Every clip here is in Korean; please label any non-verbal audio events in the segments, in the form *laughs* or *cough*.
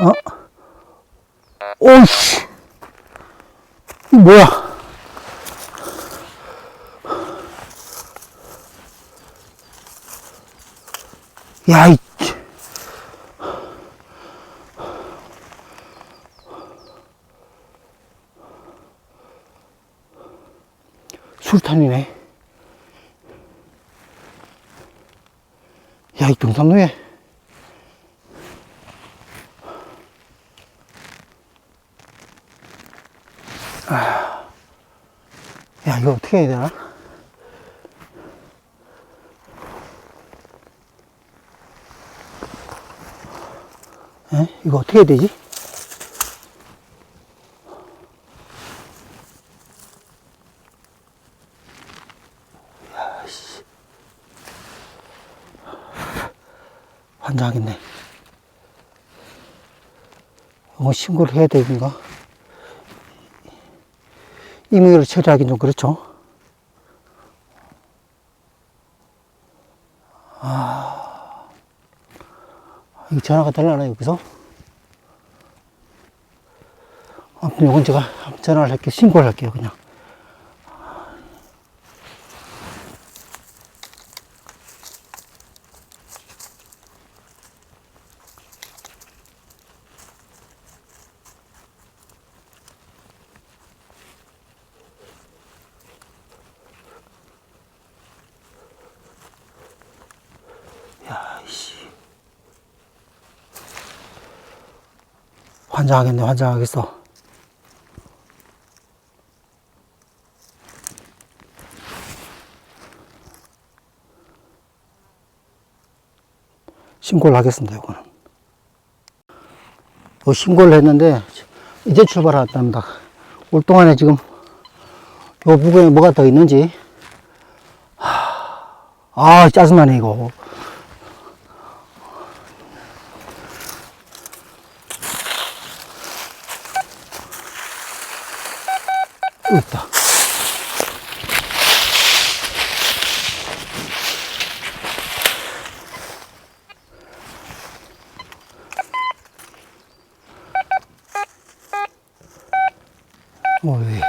어? 오이씨. 이 뭐야? 야, 이. 술탄이네. 야, 이 동산로에. 야, 이거 어떻게 해야 되나? 에? 이거 어떻게 해야 되지? 야, 씨. 환장하겠네. 이거 신고를 해야 되는가? 임의로 처리하긴 좀 그렇죠. 아, 이 전화가 되려나, 여기서? 아무튼 요건 제가 전화를 할게요. 신고를 할게요, 그냥. 환장하겠네, 환장하겠어. 신고를 하겠습니다, 이거는. 어, 신고를 했는데, 이제 출발한답니다. 올 동안에 지금, 요 부근에 뭐가 더 있는지. 하, 아, 짜증나네, 이거. 있다. 어이.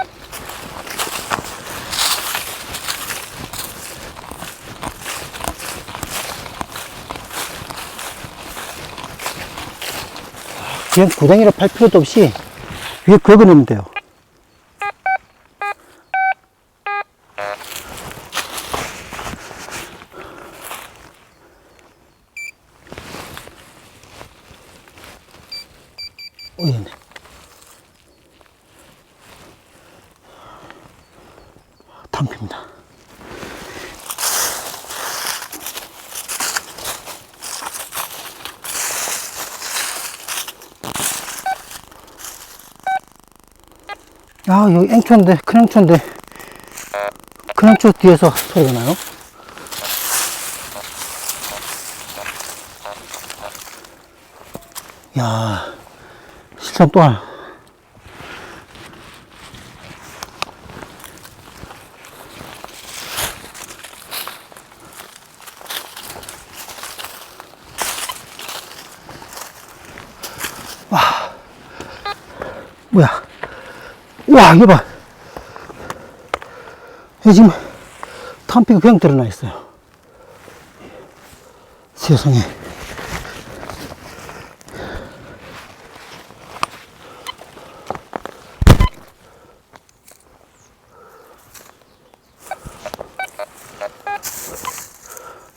그냥 구덩이로 팔 필요도 없이 위에 긁어 놓으면 돼요. 오였네. 담깁니다. 야, 여기 앵초인데, 큰 앵초인데, 큰 앵초 뒤에서 소리가 나요? 야, 실전 또하 뭐야. 와, 이거 봐. 이게 지금 탐피가 그냥 드러나 있어요. 세상에.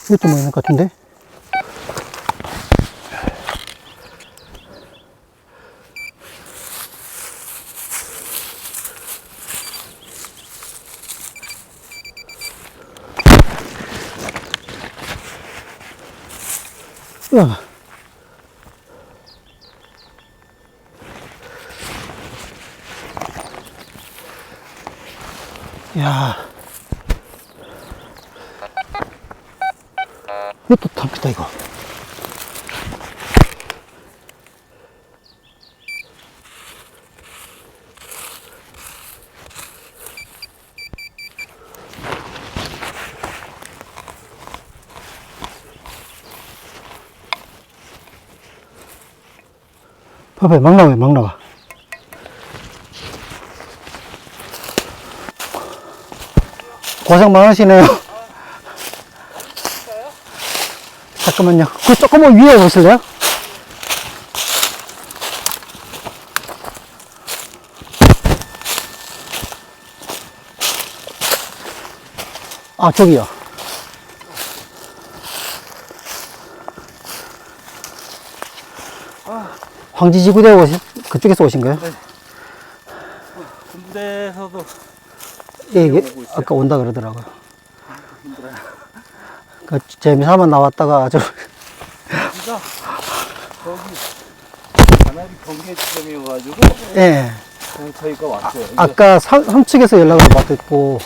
이것도 뭐 있는 것 같은데? 으아. 야. 이것도 탑니다, 이거. 봐 봐요, 막 나와요, 막 나와. 고생 많으시네요. 잠깐만요. 그 조금만 위에 보실래요? 아, 저기요. 황지지구대 오신, 그쪽에서 오신 거예요? 군대에서도 예, 이게 있어요. 아까 온다 그러더라고요. 그 재미삼아 나왔다가 저 여기가 거기 관할이 경계 지점이어가지고 예. 그 저희가 왔어요. 이제 아까 상, 삼측에서 연락을 받았고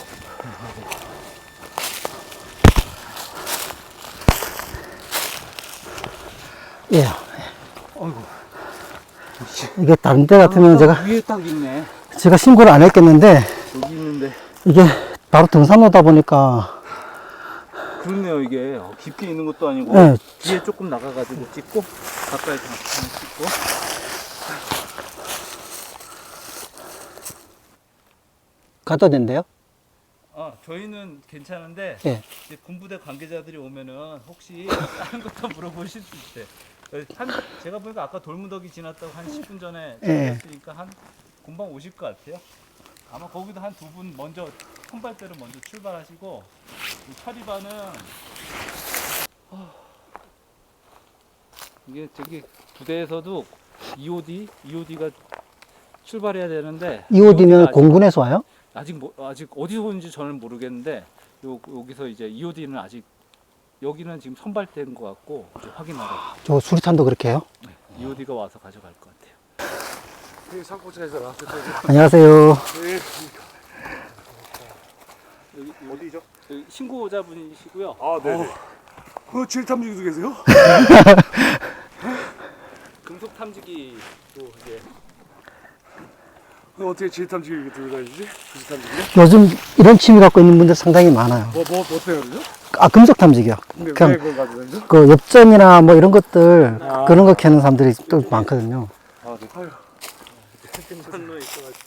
예. 이게 다른 데 같으면 제가 위에 딱 있네. 제가 신고를 안 했겠는데 여기 있는데 이게 바로 등산로다 보니까 그렇네요 이게 어, 깊게 있는 것도 아니고 네. 뒤에 조금 나가가지고 찍고 가까이 좀 찍고 갖다 댄대요. 아 저희는 괜찮은데 예. 이제 군부대 관계자들이 오면은 혹시 다른 것도 물어보실 수 있대. 한 제가 보니까 아까 돌무더기 지났다고 한 10분 전에 예. 했으니까 한 금방 오실 것 같아요. 아마 거기도 한 두 분 먼저 선발대로 먼저 출발하시고 이 파리바는 아, 이게 저기 부대에서도 EOD EOD가 출발해야 되는데 EOD는 아직- 공군에서 와요? 아직 뭐, 아직 어디서 오는지 저는 모르겠는데 요, 여기서 이제 EOD는 아직 여기는 지금 선발된 것 같고 이제 확인하러 저 수리탄도 그렇게 해요? EOD가 와서 가져갈 것 같아요. 그 상포차에서 나왔을 때 안녕하세요. 여기, 어디죠? 여기 신고자분이시고요. 아, 네네. 그 질탐지기도 계세요? *laughs* 금속 탐지기도 이제 그 어떻게 질탐지기 들고 다니지? 그 질탐지기? 요즘 이런 취미 갖고 있는 분들 상당히 많아요. 뭐, 뭐, 뭐 때문에 그러죠? 아, 금속 탐지기요. 근데 그냥 왜 그걸 가지고 다니죠? 그 엽전이나 뭐 이런 것들 아. 그런 거 캐는 사람들이 또 많거든요. 아, 네. 아유, 있어가지고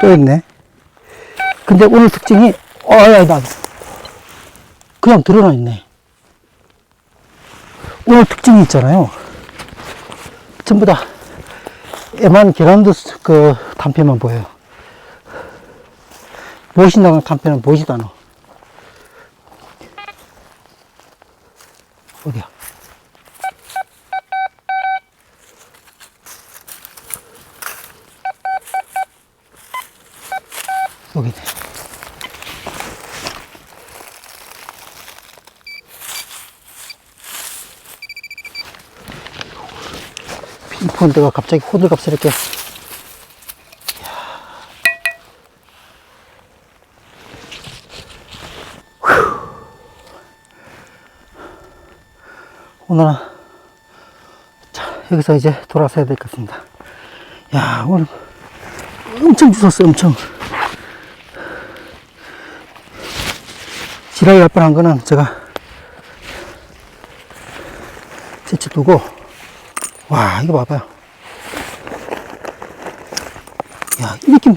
또 있네. 근데 오늘 특징이, 어, 야, 나, 그냥 드러나 있네. 오늘 특징이 있잖아요. 전부 다 게란드 스- 그 단편만 보여요. 나간 단편은 보이지도 않아. 어디야? 폰드가 갑자기 호들갑스럽게. 오늘은 자 여기서 이제 돌아서 야 될 것 같습니다. 야 오늘 엄청 주웠어요 엄청. 지랄이 날 뻔한 거는 제가 제치 두고 와 이거 봐봐요. 야 이 느낌.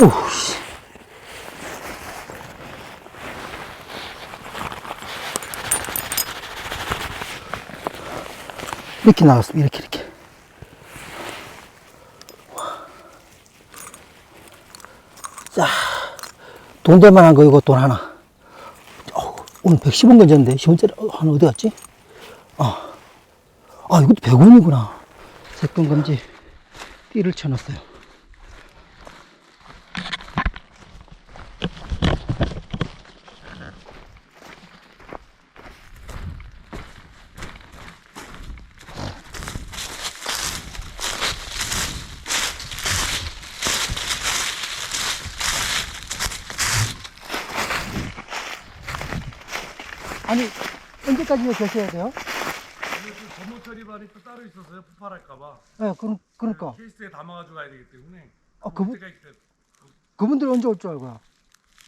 오우씨. 이렇게 나왔습니다 이렇게 이렇게. 자돈될 만한 거 이거 돈 하나. 오늘 110원 건졌는데 10원짜리 하나 어디 갔지? 아, 아 이것도 100원이구나. 세금 금지 띠를 쳐놨어요. 아니 언제까지 계셔야 돼요? 처리반이 또 따로 있었어요. 폭발할까봐. 네, 그, 그러니까 케이스에 담아가지고 가야 되기 때문에. 아, 그분 그때가 때 그분들 언제 올 줄 알고요?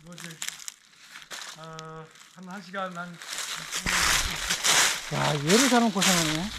뭐 이제 어, 한 1시간 한 야, 여러 사람 고생하네.